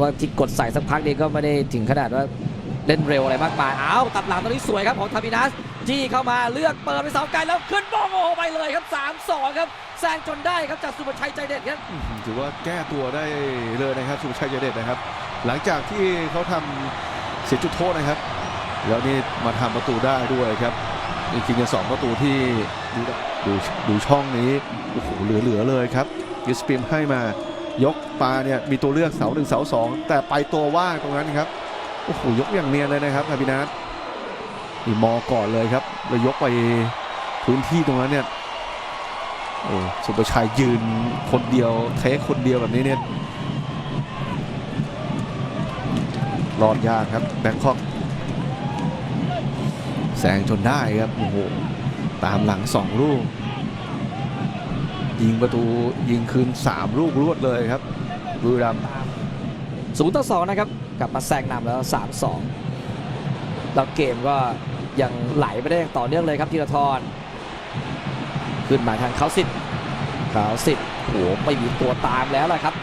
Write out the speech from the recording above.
ว่าที่กดใส่สักพักนี้ก็ไม่ได้ถึงขนาดว่าเล่นเร็วอะไรมากมายอ้าตัดหลังตอนนี้สวยครับของทามินัสจี้เข้ามาเลือกเปิดไปเสาไกลแล้วขึ้นบองโอไปเลยครับ 3-2 ครับแซงจนได้ครับจากสุภชัยใจเด็ดครับถือว่าแก้ตัวได้เลยนะครับสุภชัยเจเด็ดนะครับ หลังจากที่เขาทำเสียจุดโทษนะครับ แล้วนี่มาทำประตูได้ด้วยครับจริงๆเนี่ยสองประตูที่ดูดูดูช่องนี้โอ้โหเหลือๆเลยครับยูสปิมให้มา ยกปลาเนี่ยมีตัวเลือกเสาหนึ่งเสาสองแต่ไปตัวว่างตรงนั้นครับโอ้โหยกอย่างเนียนเลยนะครับอาบินัทนี่มอก่อนเลยครับแล้วยกไปพื้นที่ตรงนั้นเนี่ยโอ้สุประชัยยืนคนเดียวเทคคนเดียวแบบนี้เนี่ยรอดยากครับแบงคอกแซงจนได้ครับโอ้โหตามหลังสองลูก ยิงประตูยิงคืน 3 ลูกรวดเลยครับบุรีรัมย์ศูนย์ต่อสองนะครับกลับมาแซงนำแล้ว 3-2 แล้วเกมก็ยังไหลไปได้อย่างต่อเนื่องเลยครับธีรทรขึ้นมาทางเขาสิทธิ์เขาสิทธิ์โอ้โหไม่มีตัวตามแล้วล่ะครับ